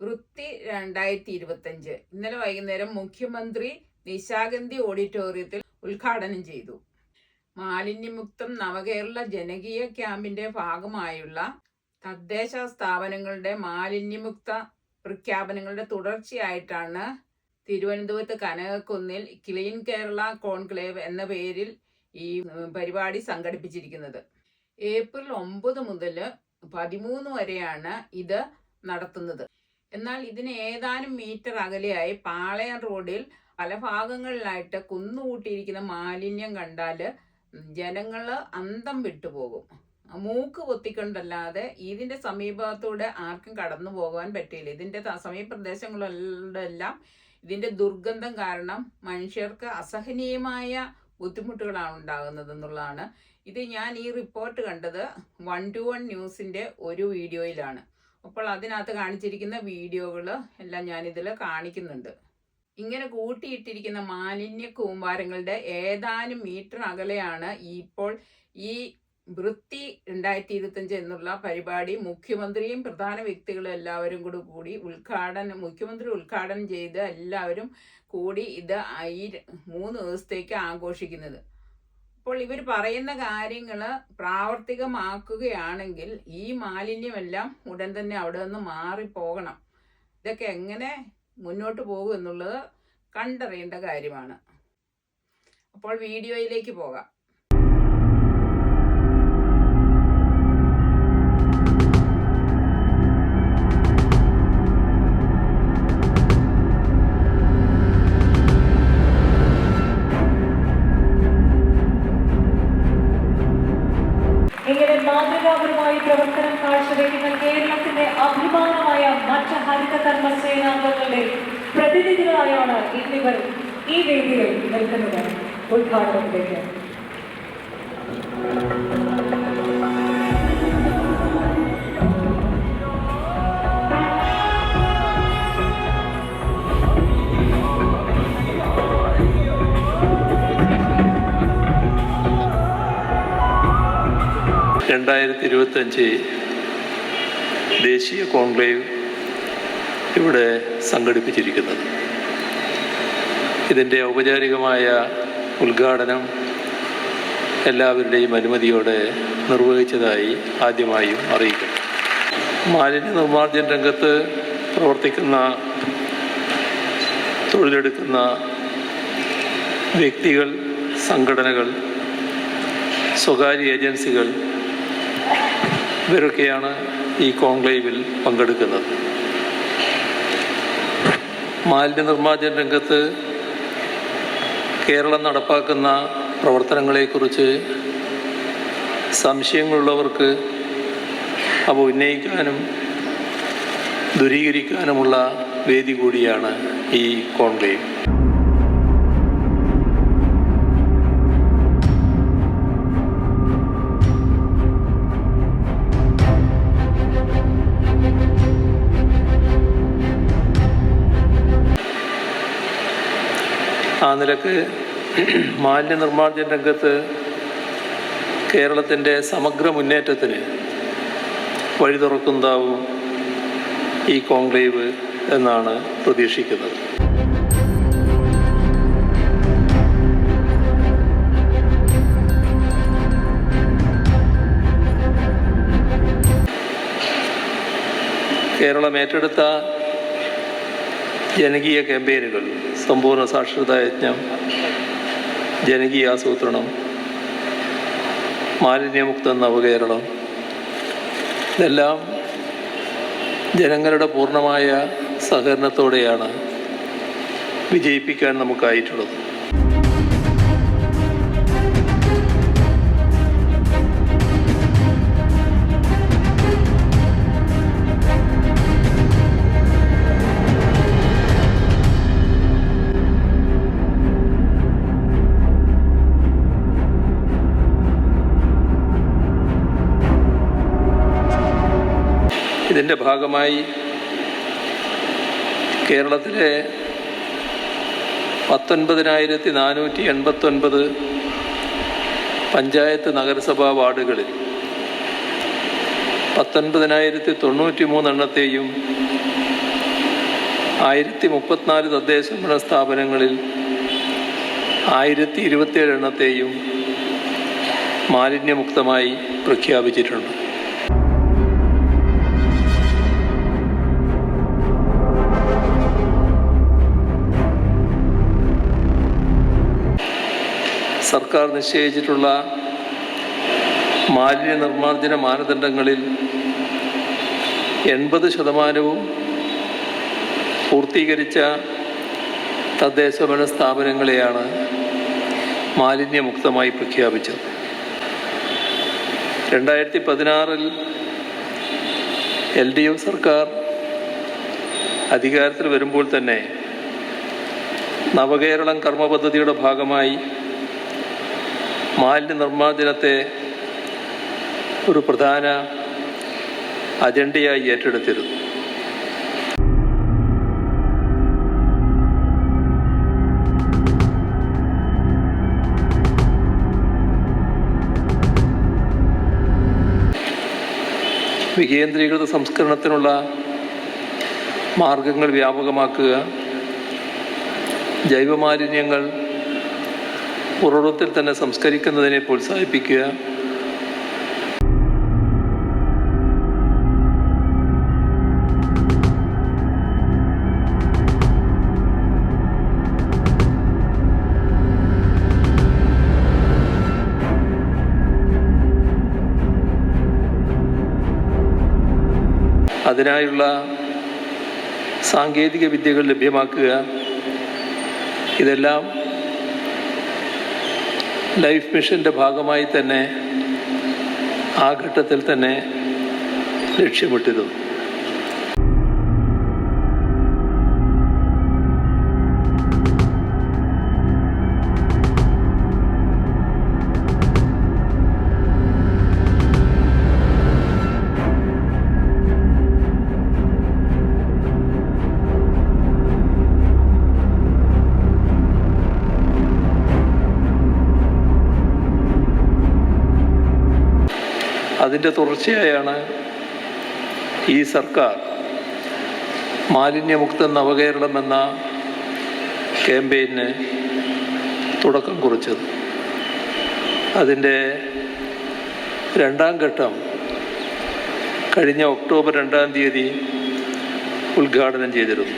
വൃത്തി രണ്ടായിരത്തി ഇരുപത്തഞ്ച് ഇന്നലെ വൈകുന്നേരം മുഖ്യമന്ത്രി നിശാഗന്ധി ഓഡിറ്റോറിയത്തിൽ ഉദ്ഘാടനം ചെയ്തു. മാലിന്യമുക്തം നവകേരള ജനകീയ ക്യാമ്പിന്റെ ഭാഗമായുള്ള തദ്ദേശ സ്ഥാപനങ്ങളുടെ മാലിന്യമുക്ത പ്രഖ്യാപനങ്ങളുടെ തുടർച്ചയായിട്ടാണ് തിരുവനന്തപുരത്ത് കനകക്കുന്നിൽ ക്ലീൻ കേരള കോൺക്ലേവ് എന്ന പേരിൽ ഈ പരിപാടി സംഘടിപ്പിച്ചിരിക്കുന്നത്. ഏപ്രിൽ ഒമ്പത് മുതൽ പതിമൂന്ന് വരെയാണ് ഇത് നടത്തുന്നത്. എന്നാൽ ഇതിന് ഏതാനും മീറ്റർ അകലെയായി പാളയം റോഡിൽ പല ഭാഗങ്ങളിലായിട്ട് കുന്നുകൂട്ടിയിരിക്കുന്ന മാലിന്യം കണ്ടാൽ ജനങ്ങൾ അന്തം വിട്ടുപോകും മൂക്ക് പൊത്തിക്കൊണ്ടല്ലാതെ ഇതിന്റെ സമീപത്തൂടെ ആർക്കും കടന്നു പോകാൻ പറ്റില്ല ഇതിന്റെ ത- സമീപ പ്രദേശങ്ങളിലെല്ലാം ഇതിന്റെ ദുർഗന്ധം കാരണം മനുഷ്യർക്ക് അസഹനീയമായ ബുദ്ധിമുട്ടുകളാണ് ഉണ്ടാകുന്നത് എന്നുള്ളതാണ്. ഇത് ഞാൻ ഈ റിപ്പോർട്ട് കണ്ടത് വൺ ടു വൺ ന്യൂസിന്റെ ഒരു വീഡിയോയിലാണ്. അപ്പോൾ അതിനകത്ത് കാണിച്ചിരിക്കുന്ന വീഡിയോകൾ എല്ലാം ഞാനിതിൽ കാണിക്കുന്നുണ്ട്. ഇങ്ങനെ കൂട്ടിയിട്ടിരിക്കുന്ന മാലിന്യ കൂമ്പാരങ്ങളുടെ ഏതാനും മീറ്റർ അകലെയാണ് ഇപ്പോൾ ഈ വൃത്തി രണ്ടായിരത്തി ഇരുപത്തഞ്ച് എന്നുള്ള പരിപാടി. മുഖ്യമന്ത്രിയും പ്രധാന വ്യക്തികളും എല്ലാവരും കൂടി കൂടി ഉദ്ഘാടനം മുഖ്യമന്ത്രി ഉദ്ഘാടനം ചെയ്ത് എല്ലാവരും കൂടി ഇത് ഈ മൂന്ന് ദിവസത്തേക്ക് ആഘോഷിക്കുന്നത്. അപ്പോൾ ഇവർ പറയുന്ന കാര്യങ്ങൾ പ്രാവർത്തികമാക്കുകയാണെങ്കിൽ ഈ മാലിന്യമെല്ലാം ഉടൻ തന്നെ അവിടെ നിന്ന് മാറിപ്പോകണം. ഇതൊക്കെ എങ്ങനെ മുന്നോട്ട് പോകും എന്നുള്ളത് കണ്ടറിയേണ്ട കാര്യമാണ്. അപ്പോൾ വീഡിയോയിലേക്ക് പോകാം. ഈ വേദിയിൽ നിൽക്കുന്നത് ഉദ്ഘാടനത്തിലേക്ക്. രണ്ടായിരത്തി ഇരുപത്തഞ്ച് ദേശീയ കോൺക്ലേവ് ഇവിടെ സംഘടിപ്പിച്ചിരിക്കുന്നത്. ഇതിന്റെ ഔപചാരികമായ ഉദ്ഘാടനം എല്ലാവരുടെയും അനുമതിയോടെ നിർവഹിച്ചതായി ആദ്യമായും അറിയിക്കും മാലിന്യ നിർമ്മാർജന രംഗത്ത് പ്രവർത്തിക്കുന്ന തൊഴിലെടുക്കുന്ന വ്യക്തികൾ സംഘടനകൾ സ്വകാര്യ ഏജൻസികൾ ഇവരൊക്കെയാണ് ഈ കോൺക്ലേവിൽ പങ്കെടുക്കുന്നത്. മാലിന്യ നിർമ്മാർജന രംഗത്ത് കേരളം നടപ്പാക്കുന്ന പ്രവർത്തനങ്ങളെക്കുറിച്ച് സംശയങ്ങളുള്ളവർക്ക് അവ ഉന്നയിക്കാനും ദൂരീകരിക്കാനുമുള്ള വേദി കൂടിയാണ് ഈ കോൺക്ലേവ്. ആ നിലയ്ക്ക് മാലിന്യ നിർമ്മാർജന രംഗത്ത് കേരളത്തിന്റെ സമഗ്ര മുന്നേറ്റത്തിന് വഴി തുറക്കുന്നതാവും ഈ കോൺക്ലേവ് എന്നാണ് പ്രതീക്ഷിക്കുന്നത്. കേരളം ഏറ്റെടുത്ത ജനകീയ ക്യാമ്പയിനുകൾ സമ്പൂർണ സാക്ഷരതാ യജ്ഞം. ജനകീയ ആസൂത്രണം. മാലിന്യമുക്ത നവകേരളം. ഇതെല്ലാം ജനങ്ങളുടെ പൂർണമായ സഹകരണത്തോടെയാണ് വിജയിപ്പിക്കാൻ നമുക്കായിട്ടുള്ളത്. ഇതിന്റെ ഭാഗമായി കേരളത്തിലെ പത്തൊൻപതിനായിരത്തി നാനൂറ്റി എൺപത്തൊൻപത് പഞ്ചായത്ത് നഗരസഭാ വാർഡുകളിൽ പത്തൊൻപതിനായിരത്തി തൊണ്ണൂറ്റി മൂന്നെണ്ണത്തെയും ആയിരത്തി മുപ്പത്തിനാല് തദ്ദേശ ഭരണ സ്ഥാപനങ്ങളിൽ ആയിരത്തി ഇരുപത്തിയേഴ് എണ്ണത്തെയും മാലിന്യമുക്തമായി പ്രഖ്യാപിച്ചിട്ടുണ്ട്. സർക്കാർ നിശ്ചയിച്ചിട്ടുള്ള മാലിന്യ നിർമ്മാർജന മാനദണ്ഡങ്ങളിൽ എൺപത് ശതമാനവും പൂർത്തീകരിച്ച തദ്ദേശഭരണ സ്ഥാപനങ്ങളെയാണ് മാലിന്യമുക്തമായി പ്രഖ്യാപിച്ചത്. രണ്ടായിരത്തി പതിനാറിൽ എൽ ഡി എഫ് സർക്കാർ അധികാരത്തിൽ വരുമ്പോൾ തന്നെ നവകേരളം കർമ്മ പദ്ധതിയുടെ ഭാഗമായി മാലിന്യ നിർമ്മാർജനത്തെ ഒരു പ്രധാന അജണ്ടയായി ഏറ്റെടുത്തിരുന്നു. വികേന്ദ്രീകൃത സംസ്കരണത്തിനുള്ള മാർഗങ്ങൾ വ്യാപകമാക്കുക ജൈവമാലിന്യങ്ങൾ ഉറവിടത്തിൽ തന്നെ സംസ്കരിക്കുന്നതിനെ പ്രോത്സാഹിപ്പിക്കുക. അതിനായുള്ള സാങ്കേതിക വിദ്യകൾ ലഭ്യമാക്കുക. ഇതെല്ലാം ലൈഫ് മിഷന്റെ ഭാഗമായി തന്നെ ആ ഘട്ടത്തിൽ തന്നെ ലക്ഷ്യമിട്ടിരുന്നു അതിന്റെ തുടർച്ചയായാണ് ഈ സർക്കാർ മാലിന്യമുക്ത നവകേരളം എന്ന ക്യാമ്പയിന് തുടക്കം കുറിച്ചത്. അതിന്റെ രണ്ടാം ഘട്ടം കഴിഞ്ഞ ഒക്ടോബർ രണ്ടാം തീയതി ഉദ്ഘാടനം ചെയ്തിരുന്നു.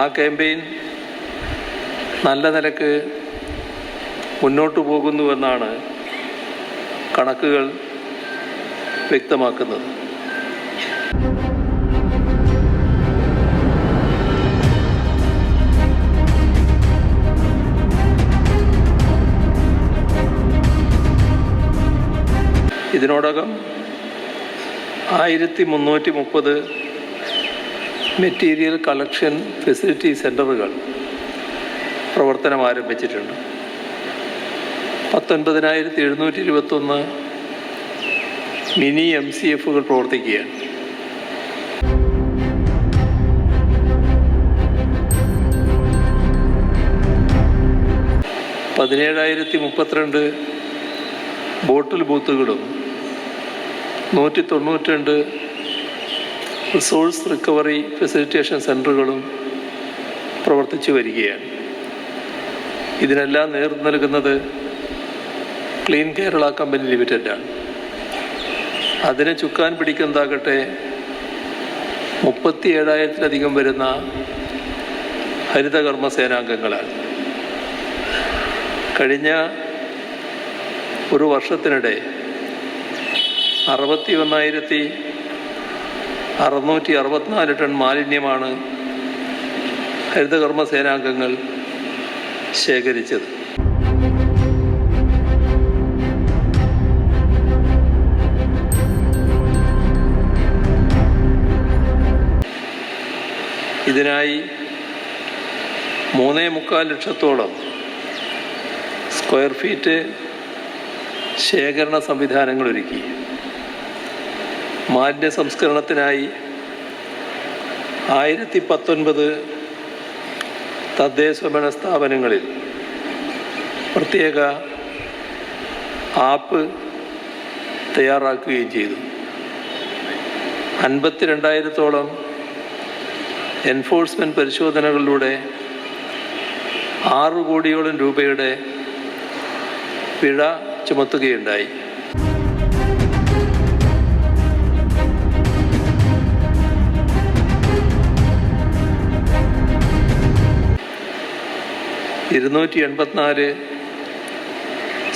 ആ ക്യാമ്പയിൻ നല്ല നിലയ്ക്ക് മുന്നോട്ട് പോകുന്നുവെന്നാണ് കണക്കുകൾ വ്യക്തമാക്കുന്നത്. ഇതിനോടകം ആയിരത്തി മുന്നൂറ്റി മുപ്പത് മെറ്റീരിയൽ കളക്ഷൻ ഫെസിലിറ്റി സെന്ററുകൾ പ്രവർത്തനം ആരംഭിച്ചിട്ടുണ്ട്. പത്തൊൻപതിനായിരത്തി എഴുന്നൂറ്റി ഇരുപത്തൊന്ന് മിനി എം സി എഫുകൾ പ്രവർത്തിക്കുകയാണ്. പതിനേഴായിരത്തി മുപ്പത്തിരണ്ട് ബോട്ടിൽ ബൂത്തുകളും നൂറ്റി തൊണ്ണൂറ്റിരണ്ട് റിസോഴ്സ് റിക്കവറി ഫെസിലിറ്റേഷൻ സെന്ററുകളും പ്രവർത്തിച്ചു വരികയാണ്. ഇതിനെല്ലാം നേതൃത്വം നൽകുന്നത് ക്ലീൻ കേരള കമ്പനി ലിമിറ്റഡാണ് അതിനെ ചുക്കാൻ പിടിക്കുന്നതാകട്ടെ മുപ്പത്തി ഏഴായിരത്തിലധികം വരുന്ന ഹരിതകർമ്മ സേനാംഗങ്ങളാണ്. കഴിഞ്ഞ ഒരു വർഷത്തിനിടെ അറുപത്തി ഒന്നായിരത്തി അറുന്നൂറ്റി അറുപത്തിനാല് ടൺ മാലിന്യമാണ് ഹരിതകർമ്മ സേനാംഗങ്ങൾ ശേഖരിച്ചത്. ഇതിനായി മൂന്നേ മുക്കാൽ ലക്ഷത്തോളം സ്ക്വയർ ഫീറ്റ് ശേഖരണ സംവിധാനങ്ങൾ ഒരുക്കി. മാലിന്യ സംസ്കരണത്തിനായി ആയിരത്തി പത്തൊൻപത് തദ്ദേശഭരണ സ്ഥാപനങ്ങളിൽ പ്രത്യേക ആപ്പ് തയ്യാറാക്കുകയും ചെയ്തു. അൻപത്തിരണ്ടായിരത്തോളം എൻഫോഴ്സ്മെന്റ് പരിശോധനകളിലൂടെ ആറ് കോടിയോളം രൂപയുടെ പിഴ ചുമത്തുകയുണ്ടായി. ഇരുന്നൂറ്റി എൺപത്തിനാല്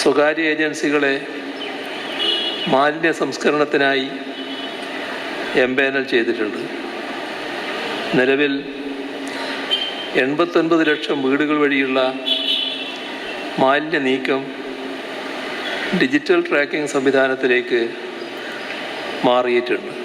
സ്വകാര്യ ഏജൻസികളെ മാലിന്യ സംസ്കരണത്തിനായി എംപാനൽ ചെയ്തിട്ടുണ്ട്. നിലവിൽ എൺപത്തൊൻപത് ലക്ഷം വീടുകൾ വഴിയുള്ള മാലിന്യ നീക്കം ഡിജിറ്റൽ ട്രാക്കിംഗ് സംവിധാനത്തിലേക്ക് മാറിയിട്ടുണ്ട്.